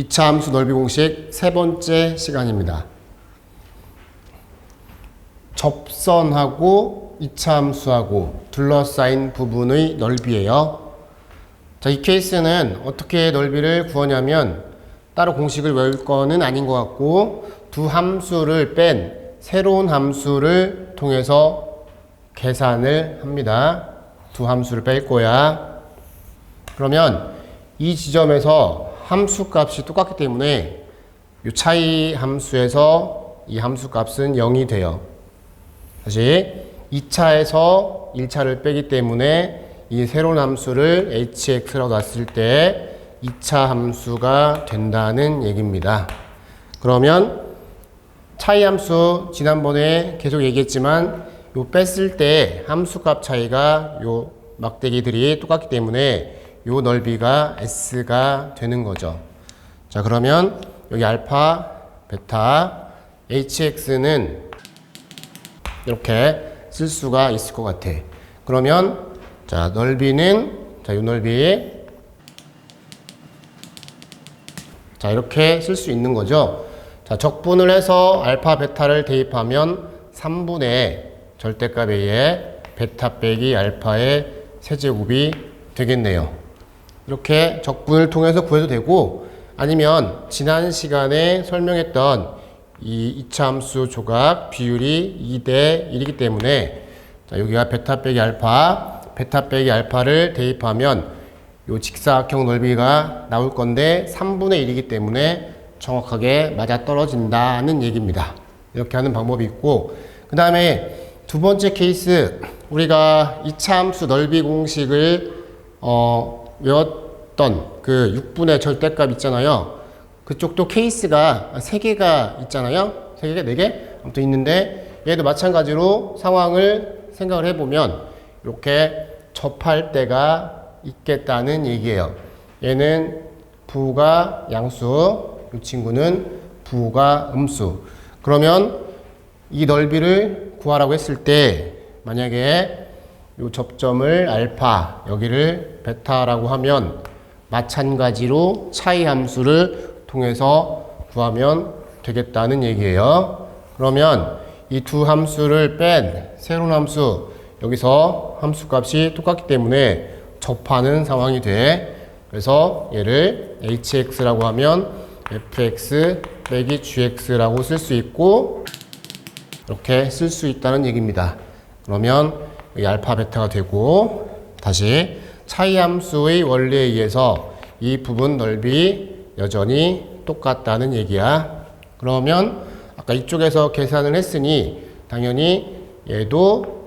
2차 함수 넓이 공식 세 번째 시간입니다. 접선하고 2차 함수하고 둘러싸인 부분의 넓이에요. 자, 이 케이스는 어떻게 넓이를 구하냐면 따로 공식을 외울 거는 아닌 것 같고 두 함수를 뺀 새로운 함수를 통해서 계산을 합니다. 두 함수를 뺄 거야. 그러면 이 지점에서 함수 값이 똑같기 때문에 이 차이 함수에서 이 함수 값은 0이 돼요. 다시 2차에서 1차를 빼기 때문에 이 새로운 함수를 hx라고 놨을 때 2차 함수가 된다는 얘기입니다. 그러면 차이 함수 지난번에 계속 얘기했지만 요 뺐을 때 함수 값 차이가 요 막대기들이 똑같기 때문에 요 넓이가 s가 되는 거죠. 자, 그러면 여기 알파, 베타, hx는 이렇게 쓸 수가 있을 것 같아. 그러면 자, 넓이는 자, 요 넓이 자, 이렇게 쓸 수 있는 거죠. 자, 적분을 해서 알파, 베타를 대입하면 3분의 절대값에 의해 베타 빼기 알파의 세제곱이 되겠네요. 이렇게 적분을 통해서 구해도 되고 아니면 지난 시간에 설명했던 이 2차 함수 조각 비율이 2대 1이기 때문에 자, 여기가 베타 빼기 알파, 베타 빼기 알파를 대입하면 요 직사각형 넓이가 나올 건데 3분의 1이기 때문에 정확하게 맞아 떨어진다는 얘기입니다. 이렇게 하는 방법이 있고 그 다음에 두 번째 케이스 우리가 2차 함수 넓이 공식을 어, 외웠던 그 6분의 절대값 있잖아요. 그쪽도 케이스가 3개가 있잖아요. 3개, 4개? 아무튼 있는데 얘도 마찬가지로 상황을 생각을 해보면 이렇게 접할 때가 있겠다는 얘기예요. 얘는 부가 양수, 이 친구는 부가 음수. 그러면 이 넓이를 구하라고 했을 때 만약에 이 접점을 알파, 여기를 베타라고 하면 마찬가지로 차이 함수를 통해서 구하면 되겠다는 얘기예요. 그러면 이 두 함수를 뺀 새로운 함수, 여기서 함수 값이 똑같기 때문에 접하는 상황이 돼. 그래서 얘를 hx라고 하면 fx 빼기 gx라고 쓸 수 있고 이렇게 쓸 수 있다는 얘기입니다. 그러면 이 알파 베타가 되고 다시 차이 함수의 원리에 의해서 이 부분 넓이 여전히 똑같다는 얘기야. 그러면 아까 이쪽에서 계산을 했으니 당연히 얘도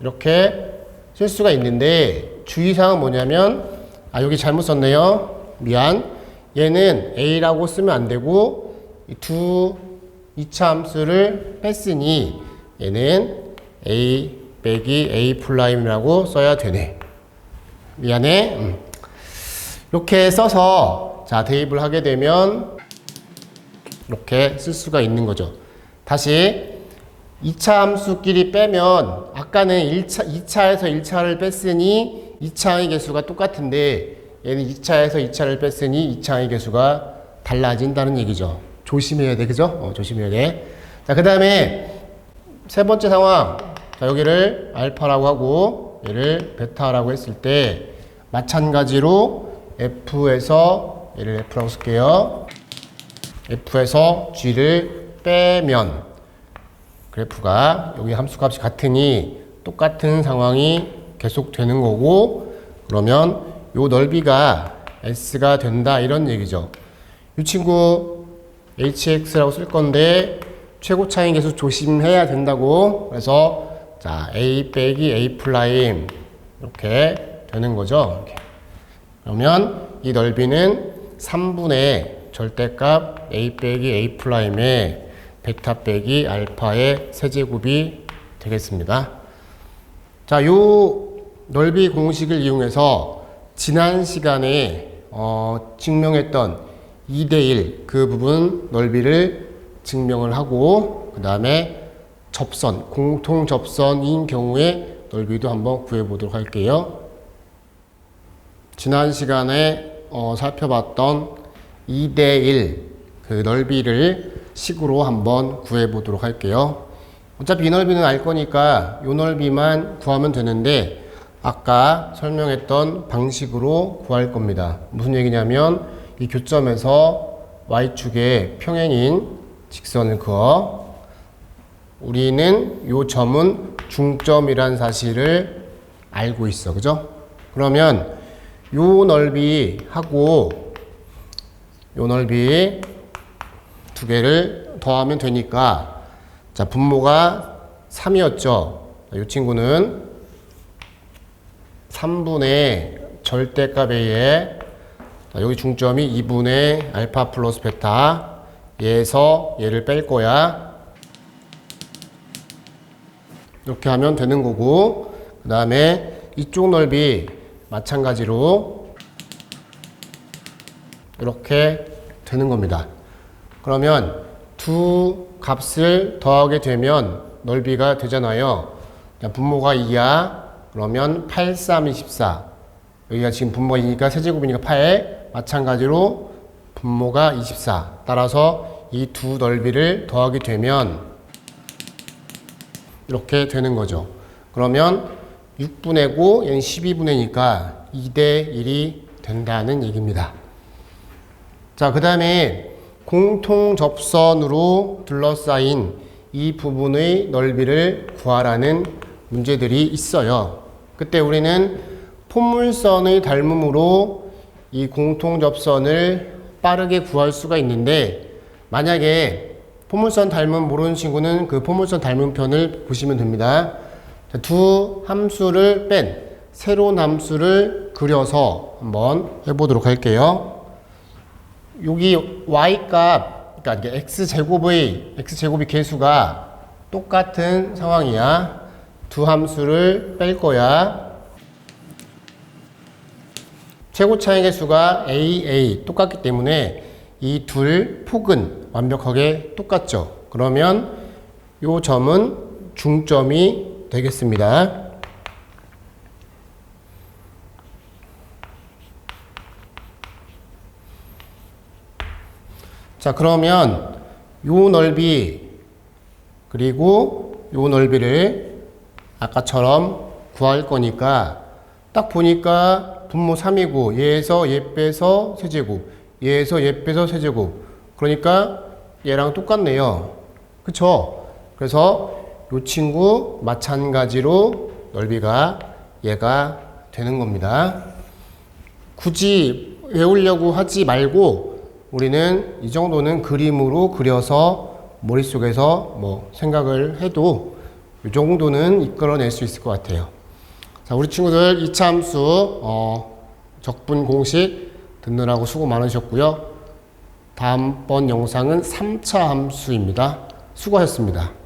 이렇게 쓸 수가 있는데 주의사항은 뭐냐면 아 여기 잘못 썼네요. 미안. 얘는 a라고 쓰면 안 되고 두 2차 함수를 뺐으니 얘는 a 빼기 a 플라임이라고 써야 되네. 미안해. 음. 이렇게 써서 자 대입을 하게 되면 이렇게 쓸 수가 있는 거죠. 다시 2차 함수끼리 빼면 아까는 1차, 2차에서 1차를 뺐으니 2차의 개수가 똑같은데 얘는 2차에서 2차를 뺐으니 2차의 개수가 달라진다는 얘기죠. 조심해야 돼, 그죠? 어, 조심해야 돼. 자, 그 다음에 세 번째 상황. 자, 여기를 알파라고 하고 얘를 베타라고 했을 때 마찬가지로 F에서 얘를 F라고 쓸게요. F에서 G를 빼면 그래프가 여기 함수값이 같으니 똑같은 상황이 계속되는 거고 그러면 요 넓이가 s가 된다 이런 얘기죠. 이 친구 hx라고 쓸 건데 최고 차이 계수 조심해야 된다고 그래서 자 a 빼기 a 프라임 이렇게 되는 거죠. 이렇게. 그러면 이 넓이는 3분의 절대값 a 빼기 a 프라임에 베타 빼기 알파의 세제곱이 되겠습니다. 자, 요 넓이 공식을 이용해서 지난 시간에 어, 증명했던 2대1 그 부분 넓이를 증명을 하고 그 다음에 접선, 공통 접선인 경우에 넓이도 한번 구해보도록 할게요. 지난 시간에 어, 살펴봤던 2대1 그 넓이를 식으로 한번 구해 보도록 할게요. 어차피 이 넓이는 알 거니까 이 넓이만 구하면 되는데 아까 설명했던 방식으로 구할 겁니다. 무슨 얘기냐면 이 교점에서 y축의 평행인 직선을 그어 우리는 이 점은 중점이란 사실을 알고 있어. 그죠? 그러면 요 넓이 하고 요 넓이 두 개를 더하면 되니까 자 분모가 3이었죠. 이 친구는 3분의 절대값에 의해 자, 여기 중점이 2분의 알파 플러스 베타 얘에서 얘를 뺄 거야. 이렇게 하면 되는 거고 그 다음에 이쪽 넓이 마찬가지로 이렇게 되는 겁니다. 그러면 두 값을 더하게 되면 넓이가 되잖아요. 자, 분모가 2야. 그러면 8, 3, 24. 여기가 지금 분모가 2니까 세제곱이니까 8. 마찬가지로 분모가 24. 따라서 이 두 넓이를 더하게 되면 이렇게 되는 거죠. 그러면 6분의 9, 얘는 12분의니까 2대 1이 된다는 얘기입니다. 자, 그 다음에 공통 접선으로 둘러싸인 이 부분의 넓이를 구하라는 문제들이 있어요. 그때 우리는 포물선의 닮음으로 이 공통 접선을 빠르게 구할 수가 있는데 만약에 포물선 닮음 모르는 친구는 그 포물선 닮은 편을 보시면 됩니다. 자, 두 함수를 뺀 새로운 함수를 그려서 한번 해보도록 할게요. 여기 y 값, 그러니까 이게 x 제곱의 x 제곱의 개수가 똑같은 상황이야. 두 함수를 뺄 거야. 최고 차의 개수가 a, a 똑같기 때문에 이 둘 폭은 완벽하게 똑같죠. 그러면 이 점은 중점이 되겠습니다. 자, 그러면 요 넓이 그리고 요 넓이를 아까처럼 구할 거니까 딱 보니까 분모 3이고 얘에서 얘 빼서 세제곱 얘에서 얘 빼서 세제곱 그러니까 얘랑 똑같네요. 그쵸? 그래서 요 친구 마찬가지로 넓이가 얘가 되는 겁니다. 굳이 외우려고 하지 말고 우리는 이 정도는 그림으로 그려서 머릿속에서 뭐 생각을 해도 이 정도는 이끌어낼 수 있을 것 같아요. 자, 우리 친구들 2차 함수 어, 적분 공식 듣느라고 수고 많으셨고요. 다음번 영상은 3차 함수입니다. 수고하셨습니다.